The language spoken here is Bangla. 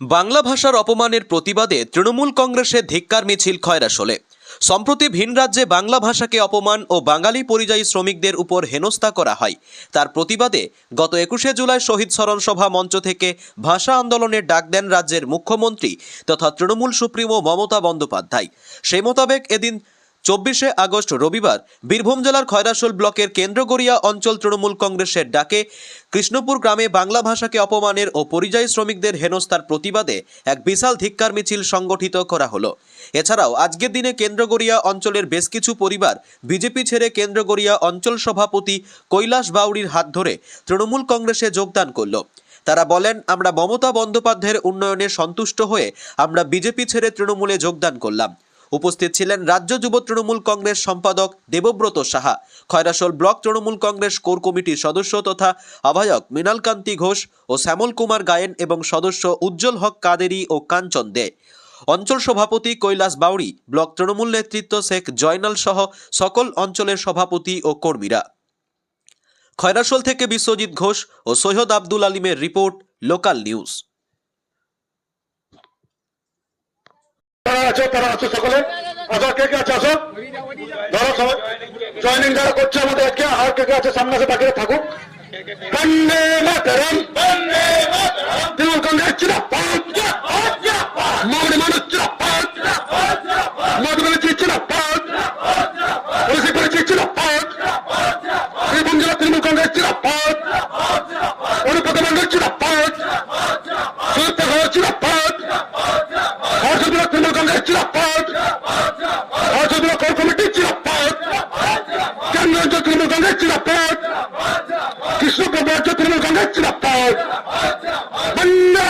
বাংলা ভাষার অপমানের প্রতিবাদে তৃণমূল কংগ্রেসের ধিক্কার মিছিল খয়রাসোলে সম্প্রতি ভিন রাজ্যে বাংলা ভাষাকে অপমান ও বাঙালি পরিযায়ী শ্রমিকদের উপর হেনস্থা করা হয়। তার প্রতিবাদে গত একুশে জুলাই শহীদ স্মরণ সভা মঞ্চ থেকে ভাষা আন্দোলনের ডাক দেন রাজ্যের মুখ্যমন্ত্রী তথা তৃণমূল সুপ্রিমো মমতা বন্দ্যোপাধ্যায়। সেই মোতাবেক এদিন চব্বিশে আগস্ট রবিবার বীরভূম জেলার খয়রাসোল ব্লকের কেন্দ্রগড়িয়া অঞ্চল তৃণমূল কংগ্রেসের ডাকে কৃষ্ণপুর গ্রামে বাংলা ভাষাকে অপমানের ও পরিযায়ী শ্রমিকদের হেনস্থার প্রতিবাদে এক বিশাল ধিক্কার মিছিল সংগঠিত করা হলো। এছাড়াও আজকের দিনে কেন্দ্রগড়িয়া অঞ্চলের বেশ কিছু পরিবার বিজেপি ছেড়ে কেন্দ্রগড়িয়া অঞ্চল সভাপতি কৈলাস বাউরির হাত ধরে তৃণমূল কংগ্রেসে যোগদান করল। তারা বলেন, আমরা মমতা বন্দ্যোপাধ্যায়ের উন্নয়নে সন্তুষ্ট হয়ে আমরা বিজেপি ছেড়ে তৃণমূলে যোগদান করলাম। উপস্থিত ছিলেন রাজ্য যুব তৃণমূল কংগ্রেস সম্পাদক দেবব্রত সাহা, খয়রাসোল ব্লক তৃণমূল কংগ্রেস কোর কমিটির সদস্য তথা আহ্বায়ক মৃণালকান্তি ঘোষ ও শ্যামল কুমার গায়েন এবং সদস্য উজ্জ্বল হক কাদেরি ও কাঞ্চন দে। অঞ্চল সভাপতি কৈলাস বাউরি ব্লক তৃণমূল নেতৃত্ব শেখ জয়নাল সহ সকল অঞ্চলের সভাপতি ও কর্মীরা। খয়রাসোল থেকে বিশ্বজিৎ ঘোষ ও সৈয়দ আব্দুল আলিমের রিপোর্ট, লোকাল নিউজ যারা আছে তারা আছে সকলে? আসো কে কে আছে আসো ধরো সবাই। জয়নিং যারা করছে আমাদের কে আর কে কে আছে সামনে আছে বাকিরা থাকুক। বন্দে মাতরম। তৃণমূল কংগ্রেস চিরাপাত মৌরি মানুষ চিরাপাত মধুবনী চিরাপাত পুলিশি করেছি চিরাপাত বীরভূম জেলা তৃণমূল কংগ্রেস অনুপত মন্ডল সুদীপ্ত ঘোষ চিরাপাত হর্ষদুল্লাহ তৃণমূল কংগ্রেস চিরাপাত হর্ষদুল্লাহ কোর কমিটি চিরাপাত কেন্দ্র অঞ্চল তৃণমূল কংগ্রেস চিরাপাত কৃষ্ণপুর রাজ্য তৃণমূল কংগ্রেস চিরাপাত বন্দে